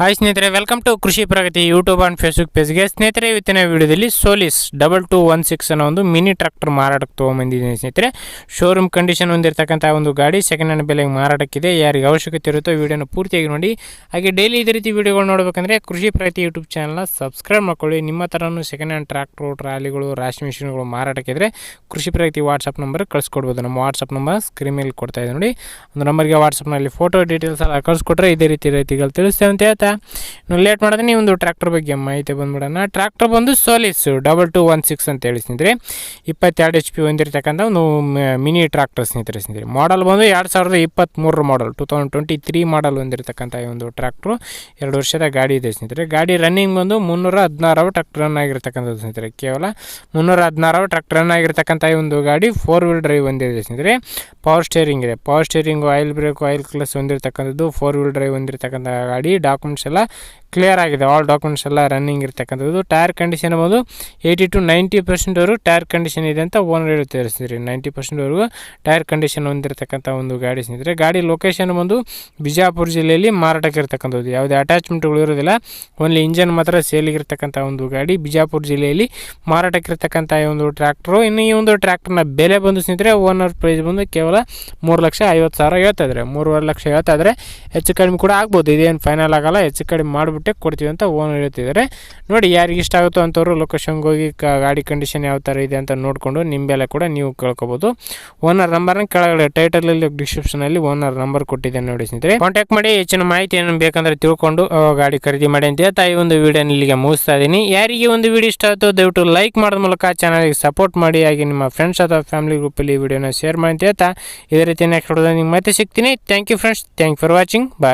Hi ಸ್ನೇಹಿತರೆ welcome to Krishi Pragati YouTube and Facebook ಪೇಜ್ಗೆ ಸ್ನೇಹಿತರೆ, ಇವತ್ತಿನ ವಿಡಿಯೋದಲ್ಲಿ Solis double two one six ಅನ್ನೋ ಒಂದು ಮಿನಿ ಟ್ರಾಕ್ಟರ್ ಮಾರಾಟಕ್ಕೆ ತೊಗೊಂಬಂದಿದ್ದೀನಿ ಸ್ನೇಹಿತರೆ. ಶೋರೂಮ್ ಕಂಡೀಷನ್ ಹೊಂದಿರತಕ್ಕಂಥ ಒಂದು ಗಾಡಿ ಸೆಕೆಂಡ್ ಹ್ಯಾಂಡ್ ಬೆಲೆಗೆ ಮಾರಾಟಕ್ಕಿದೆ. ಯಾರಿಗೆ ಅವಶ್ಯಕತೆ ಇರುತ್ತೋ ವಿಡಿಯೋನ ಪೂರ್ತಿಯಾಗಿ ನೋಡಿ. ಹಾಗೆ ಡೈಲಿ ಇದೇ ರೀತಿ ವಿಡಿಯೋಗಳು ನೋಡಬೇಕಂದ್ರೆ ಕೃಷಿ ಪ್ರಗತಿ ಯೂಟ್ಯೂಬ್ ಚಾನಲ್ನ ಸಬ್ಸ್ಕ್ರೈಬ್ ಮಾಡ್ಕೊಳ್ಳಿ. ನಿಮ್ಮ ಥರನೂ ಸೆಕೆಂಡ್ ಹ್ಯಾಂಡ್ ಟ್ರಾಕ್ಟ್ರು ಟ್ರಾಲಿಗಳು, ರಾಶಿ ಮಿಷಿನ್ಗಳು ಮಾರಾಟಕ್ಕಿದ್ರೆ ಕೃಷಿ ಪ್ರಗತಿ ವಾಟ್ಸಪ್ ನಂಬರ್ ಕಳಿಸ್ಕೊಡ್ಬೋದು. ನಮ್ಮ ವಾಟ್ಸಪ್ ನಂಬರ್ ಸ್ಕ್ರೀನ್ ಮೇಲೆ ಕೊಡ್ತಾ ಇದೆ ನೋಡಿ. ಒಂದು ನಂಬರ್ಗೆ ವಾಟ್ಸಪ್ನಲ್ಲಿ ಫೋಟೋ ಡೀಟೇಲ್ಸ್ ಎಲ್ಲ ಕಳಿಸ್ಕೊಟ್ರೆ ಇದೇ ರೀತಿ ರೀತಿಗಳು ತಿಳಿಸ್ತೇವೆ ಅಂತ ಇನ್ನು ಲೇಟ್ ಮಾಡಿದ್ರೆ ನೀವು ಒಂದು ಟ್ರ್ಯಾಕ್ಟರ್ ಬಗ್ಗೆ ಮಾಹಿತಿ ಬಂದ್ಬಿಡೋಣ. ಟ್ರ್ಯಾಕ್ಟರ್ ಬಂದು Solis double two one six ಅಂತ ಹೇಳಿ ಸ್ನೇಹಿತರೆ, ಇಪ್ಪತ್ತೆರಡು ಎಚ್ ಪಿ ಹೊಂದಿರತಕ್ಕಂಥ ಒಂದು ಮಿನಿ ಟ್ರ್ಯಾಕ್ಟರ್ ಸ್ನೇಹಿತರೆ ಸ್ನೇಹಿತರೆ. ಮಾಡಲ್ ಬಂದು ಎರಡು ಸಾವಿರದ ಇಪ್ಪತ್ತ್ಮೂರರ model two thousand twenty three model ಹೊಂದಿರತಕ್ಕಂಥ ಒಂದು ಟ್ರ್ಯಾಕ್ಟ್ರು ಎರಡು ವರ್ಷದ ಗಾಡಿ ಇದೆ ಸ್ನೇಹಿತರೆ. ಗಾಡಿ ರನ್ನಿಂಗ್ ಬಂದು ಮುನ್ನೂರ ಹದಿನಾರು ಟ್ರ್ಯಾಕ್ಟರ್ ಆಗಿರ್ತಕ್ಕಂಥದ್ದು ಸ್ನೇಹಿತರೆ. ಕೇವಲ ಮುನ್ನೂರ ಹದಿನಾರು ಟ್ರ್ಯಾಕ್ಟರ್ ರನ್ ಆಗಿರ್ತಕ್ಕಂಥ ಒಂದು ಗಾಡಿ ಫೋರ್ ವೀಲ್ ಡ್ರೈವ್ ಹೊಂದಿದೆ ಸ್ನೇಹಿತರೆ. ಪವರ್ ಸ್ಟೇರಿಂಗ್ ಇದೆ. Power steering oil brake oil ಕ್ಲಸ್ ಹೊಂದಿರತಕ್ಕಂಥದ್ದು ಫೋರ್ ವೀಲ್ ಡ್ರೈವ್ ಹೊಂದಿರತಕ್ಕಂಥ ಗಾಡಿ. ಡಾಕ್ಯುಮೆಂಟ್ಸ್ ಎಲ್ಲ ಕ್ಲಿಯರ್ ಆಗಿದೆ. ಆಲ್ ಡಾಕ್ಯುಮೆಂಟ್ಸ್ ಎಲ್ಲ ರನ್ನಿಂಗ್ ಇರ್ತಕ್ಕಂಥದ್ದು. ಟೈರ್ ಕಂಡೀಷನ್ ಬಂದು ಏಯ್ಟಿ ಟು ನೈಂಟಿ ಪರ್ಸೆಂಟ್ವರೆಗೂ ಟೈರ್ ಕಂಡೀಷನ್ ಇದೆ ಅಂತ ಓನರ್ ಹೇಳಿ ತಿಳಿಸಿದ್ರಿ ನೈಂಟಿ ಪರ್ಸೆಂಟ್ವರೆಗೂ ಟೈರ್ ಕಂಡೀಷನ್ ಹೊಂದಿರತಕ್ಕಂಥ ಒಂದು ಗಾಡಿ ಸ್ನೇಹಿತರೆ. ಗಾಡಿ ಲೊಕೇಶನ್ ಬಂದು ಬಿಜಾಪುರ ಜಿಲ್ಲೆಯಲ್ಲಿ ಮಾರಾಟಕ್ಕೆ ಇರ್ತಕ್ಕಂಥದ್ದು. ಯಾವುದೇ ಅಟ್ಯಾಚ್ಮೆಂಟ್ಗಳು ಇರೋದಿಲ್ಲ. ಓನ್ಲಿ ಇಂಜನ್ ಮಾತ್ರ ಸೇಲಿಗಿರ್ತಕ್ಕಂಥ ಒಂದು ಗಾಡಿ ಬಿಜಾಪುರ ಜಿಲ್ಲೆಯಲ್ಲಿ ಮಾರಾಟಕ್ಕೆ ಇರ್ತಕ್ಕಂಥ ಈ ಒಂದು ಟ್ರ್ಯಾಕ್ಟ್ರು ಇನ್ನು ಈ ಒಂದು ಟ್ರ್ಯಾಕ್ಟರ್ನ ಬೆಲೆ ಬಂದು ಸ್ನೇಹಿತರೆ ಓನರ್ ಪ್ರೈಸ್ ಬಂದು ಕೇವಲ ಮೂರು ಲಕ್ಷ ಐವತ್ತು ಸಾವಿರ ಹೇಳ್ತಾ ಮೂರುವರೆ ಲಕ್ಷ ಹೇಳ್ತಾ ಇದ್ದಾರೆ. ಹೆಚ್ಚು ಕಡಿಮೆ ಕೂಡ ಆಗ್ಬೋದು. ಇದೇನು ಫೈನಲ್ ಆಗೋಲ್ಲ. ಹೆಚ್ಚು ಕಡಿಮೆ ಮಾಡಿಬಿಟ್ಟೆ ಕೊಡ್ತೀವಿ ಅಂತ ಓನರ್ ಹೇಳ್ತಿದ್ದಾರೆ. ನೋಡಿ, ಯಾರಿಗೆ ಇಷ್ಟ ಆಗುತ್ತೋ ಅಂತವರು ಲೊಕೇಶನ್ಗೆ ಹೋಗಿ ಗಾಡಿ ಕಂಡೀಷನ್ ಯಾವ ಥರ ಇದೆ ಅಂತ ನೋಡಿಕೊಂಡು ನಿಂಬೆಲ್ಲ ಕೂಡ ನೀವು ಕೇಳ್ಕೊಬೋದು. ಓನರ್ ನಂಬರ್ನ ಕೆಳಗಡೆ ಟೈಟಲಲ್ಲಿ ಡಿಸ್ಕ್ರಿಪ್ಷನಲ್ಲಿ ಓನರ್ ನಂಬರ್ ಕೊಟ್ಟಿದ್ದೇನೆ ನೋಡಿ ಸ್ನೇಹಿತರೆ. ಕಾಂಟ್ಯಾಕ್ಟ್ ಮಾಡಿ, ಹೆಚ್ಚಿನ ಮಾಹಿತಿ ಏನು ಬೇಕಂದ್ರೆ ತಿಳ್ಕೊಂಡು ಗಾಡಿ ಖರೀದಿ ಮಾಡಿ ಅಂತ ಹೇಳ್ತಾ ಈ ಒಂದು ವಿಡಿಯೋನ ಇಲ್ಲಿಗೆ ಮುಗಿಸ್ತಾ ಇದ್ದೀನಿ. ಯಾರಿಗೆ ಒಂದು ವಿಡಿಯೋ ಇಷ್ಟ ಆಯಿತು ದಯವಿಟ್ಟು ಲೈಕ್ ಮಾಡೋದ ಮೂಲಕ ಚಾನಲ್ಗೆ ಸಪೋರ್ಟ್ ಮಾಡಿ, ಹಾಗೆ ನಿಮ್ಮ ಫ್ರೆಂಡ್ಸ್ ಅಥವಾ ಫ್ಯಾಮಿಲಿ ಗ್ರೂಪಲ್ಲಿ ವಿಡಿಯೋನ ಶೇರ್ ಮಾಡಿ ಅಂತ ಹೇಳ್ತಾ ಇದೇ ರೀತಿ ನೆಕ್ಸ್ಟ್ ನಿಮ್ಗೆ ಮತ್ತೆ ಸಿಗ್ತೀನಿ. Thank you friends thank for watching bye